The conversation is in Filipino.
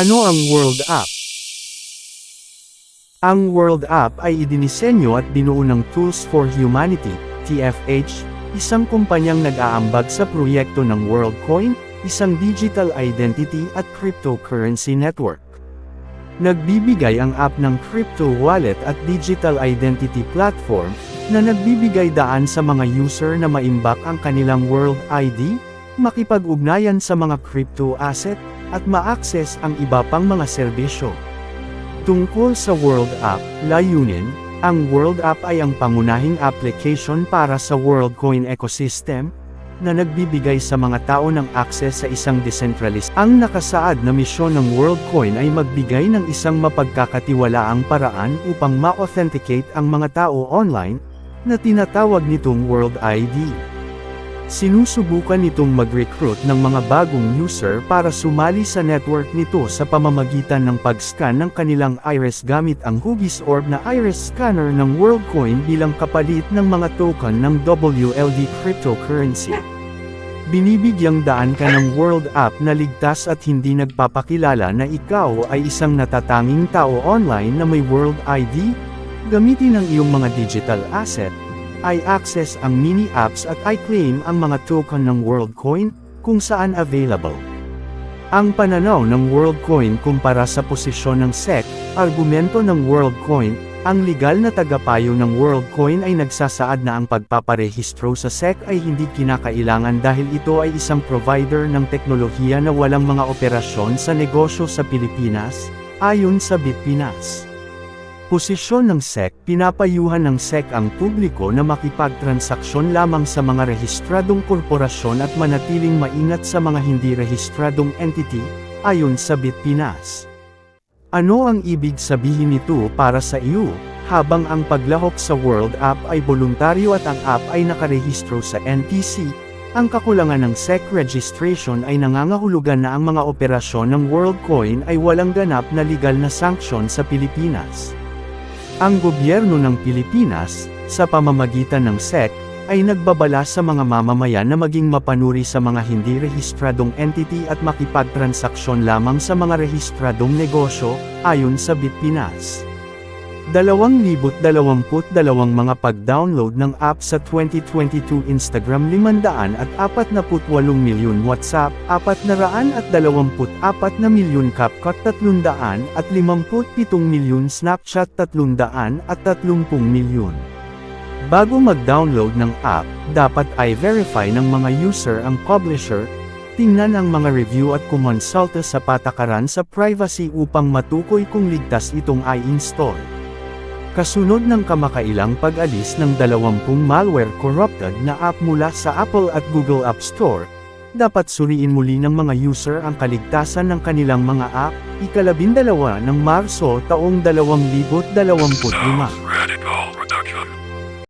Ano ang World App? Ang World App ay idinisenyo at binuo ng Tools for Humanity, TFH, isang kumpanyang nag-aambag sa proyekto ng WorldCoin, isang digital identity at cryptocurrency network. Nagbibigay ang app ng crypto wallet at digital identity platform, na nagbibigay daan sa mga user na maimbak ang kanilang World ID, makipag-ugnayan sa mga crypto asset, at ma-access ang iba pang mga serbisyo. Tungkol sa World App, layunin, ang World App ay ang pangunahing application para sa WorldCoin ecosystem, na nagbibigay sa mga tao ng access sa isang decentralized. Ang nakasaad na misyon ng WorldCoin ay magbigay ng isang mapagkakatiwalaang paraan upang ma-authenticate ang mga tao online, na tinatawag nitong World ID. Sinusubukan nitong mag-recruit ng mga bagong user para sumali sa network nito sa pamamagitan ng pag-scan ng kanilang iris gamit ang hugis orb na iris scanner ng WorldCoin bilang kapalit ng mga token ng WLD cryptocurrency. Binibigyang daan ka ng World App na ligtas at hindi nagpapakilala na ikaw ay isang natatanging tao online na may World ID, gamitin ang iyong mga digital asset, i-access ang mini apps at i-claim ang mga token ng WorldCoin, kung saan available. Ang pananaw ng WorldCoin kumpara sa posisyon ng SEC, argumento ng WorldCoin, ang legal na tagapayo ng WorldCoin ay nagsasaad na ang pagpaparehistro sa SEC ay hindi kinakailangan dahil ito ay isang provider ng teknolohiya na walang mga operasyon sa negosyo sa Pilipinas, ayon sa Bitpinas. Posisyon ng SEC, pinapayuhan ng SEC ang publiko na makipagtransaksyon lamang sa mga rehistradong korporasyon at manatiling maingat sa mga hindi rehistradong entity, ayon sa Bitpinas. Ano ang ibig sabihin nito para sa iyo, habang ang paglahok sa World App ay voluntaryo at ang app ay nakarehistro sa NTC, ang kakulangan ng SEC registration ay nangangahulugan na ang mga operasyon ng WorldCoin ay walang ganap na legal na sanction sa Pilipinas. Ang gobyerno ng Pilipinas, sa pamamagitan ng SEC, ay nagbabala sa mga mamamayan na maging mapanuri sa mga hindi rehistradong entity at makipagtransaksyon lamang sa mga rehistradong negosyo, ayon sa Bitpinas. 2022 mga pag-download ng app sa 2022 Instagram 548 milyon WhatsApp, 424 na milyon CapCut 300 at 57 milyon Snapchat 300 at 30 milyon. Bago mag-download ng app, dapat ay verify ng mga user ang publisher, tingnan ang mga review at kumonsulta sa patakaran sa privacy upang matukoy kung ligtas itong i-install. Kasunod ng kamakailang pag-alis ng 20 malware corrupted na app mula sa Apple at Google App Store, dapat suriin muli ng mga user ang kaligtasan ng kanilang mga app, ikalabindalawa ng Marso taong 2025.